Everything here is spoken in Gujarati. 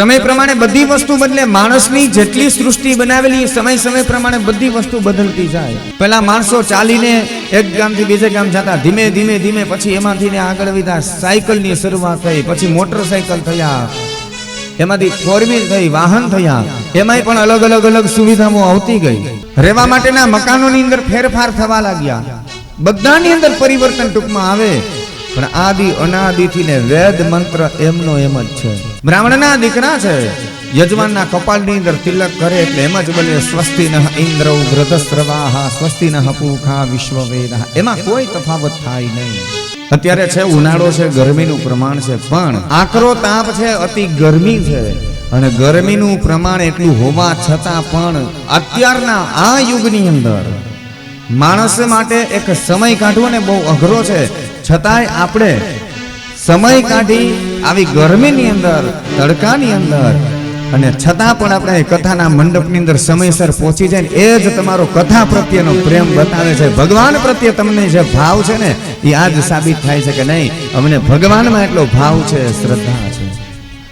સમય પ્રમાણે બધી વસ્તુ બદલે માણસની જેટલી સૃષ્ટિ બનાવેલી સમય સમય પ્રમાણે બધી વસ્તુ બદલતી જાય. પેલા માણસો ચાલીને એક ગામથી બીજે ગામ જતા, ધીમે ધીમે ધીમે પછી એમાંથી આગળ વધ્યા સાયકલની શરૂઆત થઈ, પછી મોટરસાયકલ થયા, એમાંથી ફોર થઈ, વાહન થયા, એમાંય પણ અલગ અલગ અલગ સુવિધાઓ આવતી ગઈ. રહેવા માટેના મકાનોની અંદર ફેરફાર થવા લાગ્યા. બધાની અંદર પરિવર્તન ટૂંકમાં આવે. પણ આદિ અનાદિથી ને વેદ મંત્ર એમનો એમ જ છે. બ્રાહ્મણના દીકરા છે. યજમાનના કપાળની અંદર તિલક કરે એટલે એમ જ બોલે સ્વસ્તિ ન ઇન્દ્ર વૃધસ્રવાહ સ્વસ્તિ ન પૂખા વિશ્વવેદ. એમાં કોઈ તફાવત થાય નહીં. અત્યારે છે, ઉનાળો છે, ગરમીનું પ્રમાણ છે, પણ આકરો તાપ છે, અતિ ગરમી છે. અને ગરમીનું પ્રમાણ એટલું હોવા છતાં પણ અત્યારના આ યુગની અંદર માણસ માટે એક સમય કાઢવો ને બહુ અઘરો છે. છતાંય આપણે સમય કાઢી આવી ગરમીની અંદર, તડકાની અંદર, અને છતાં પણ આપણે કથાના મંડપની અંદર સમયસર પહોંચી જાય એ જ તમારો કથા પ્રત્યેનો પ્રેમ બતાવે છે. ભગવાન પ્રત્યે તમને જે ભાવ છે ને, એ આજ સાબિત થાય છે કે નહીં? અમને ભગવાનમાં એટલો ભાવ છે, શ્રદ્ધા છે.